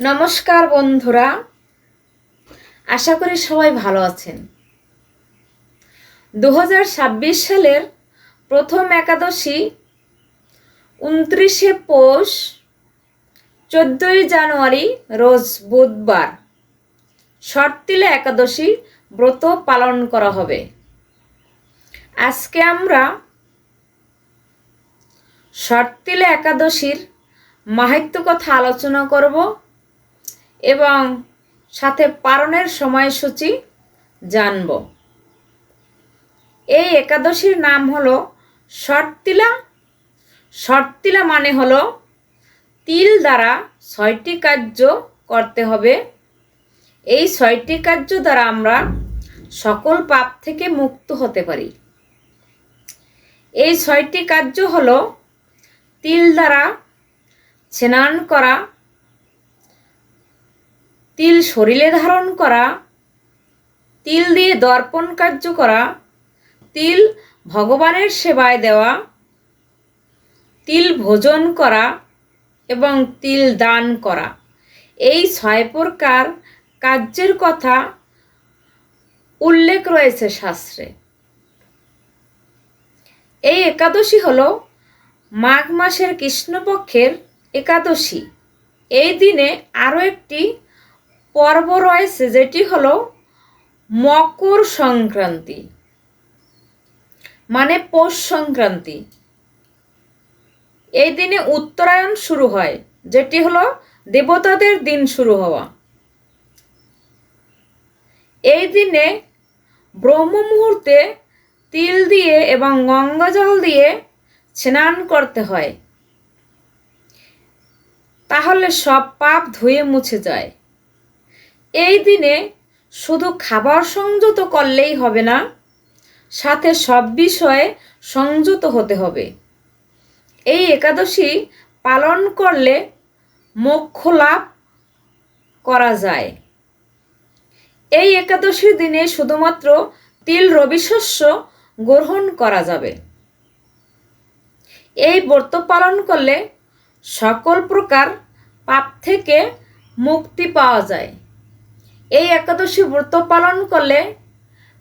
নমস্কার বন্ধুরা, আশা করি সবাই ভালো আছেন। দু হাজার ছাব্বিশ সালের প্রথম একাদশী, উনত্রিশে পৌষ, চোদ্দোই জানুয়ারি, রোজ বুধবার। শর্তিলে একাদশী ব্রত পালন করা হবে। আজকে আমরা শর্তিলে একাদশীর মাহাত্য কথা আলোচনা করব। এবং সাথে পারণের সময়সূচি জানব। এই একাদশীর নাম হলো শর্তিলা। শর্তিলা মানে হলো তিল দ্বারা ছয়টি কার্য করতে হবে। এই ছয়টি কার্য দ্বারা আমরা সকল পাপ থেকে মুক্ত হতে পারি। এই ছয়টি কার্য হলো তিল দ্বারা স্নান করা তিল শরীরে ধারণ করা, তিল দিয়ে দর্পণ কার্য করা, তিল ভগবানের সেবায় দেওয়া, তিল ভোজন করা এবং তিল দান করা। এই ছয় প্রকার কার্যের কথা উল্লেখ রয়েছে শাস্ত্রে। এই একাদশী হল মাঘ মাসের কৃষ্ণপক্ষের একাদশী। এই দিনে আরও একটি পর্ব রয়েছে যেটি হলো মকর সংক্রান্তি মানে পৌষ সংক্রান্তি। এই দিনে উত্তরায়ণ শুরু হয়, যেটি হলো দেবতাদের দিন শুরু হওয়া। এই দিনে ব্রহ্ম মুহূর্তে তিল দিয়ে এবং গঙ্গা জল দিয়ে স্নান করতে হয়। তাহলে সব পাপ ধুয়ে মুছে যায়। এই দিনে শুধু খাবার সংযত করলেই হবে না, সাথে সব বিষয়ে সংযত হতে হবে। এই একাদশী পালন করলে মোক্ষ লাভ করা যায়। এই একাদশীর দিনে শুধুমাত্র তিল রবিশস্য গ্রহণ করা যাবে। এই ব্রত পালন করলে সকল প্রকার পাপ থেকে মুক্তি পাওয়া যায়। এই একাদশী ব্রত পালন করলে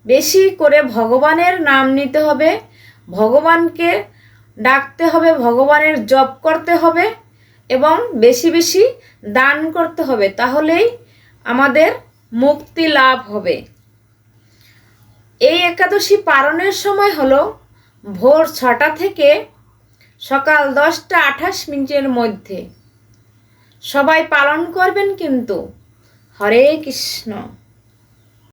বেশি করে ভগবানের নাম নিতে হবে, ভগবানকে ডাকতে হবে, ভগবানের জপ করতে হবে এবং বেশি বেশি দান করতে হবে, তাহলেই আমাদের মুক্তি লাভ হবে। এই একাদশী পালনের সময় হলো ভোর ছটা থেকে সকাল দশটা আঠাশ মিনিটের মধ্যে। সবাই পালন করবেন কিন্তু। হরে কৃষ্ণ।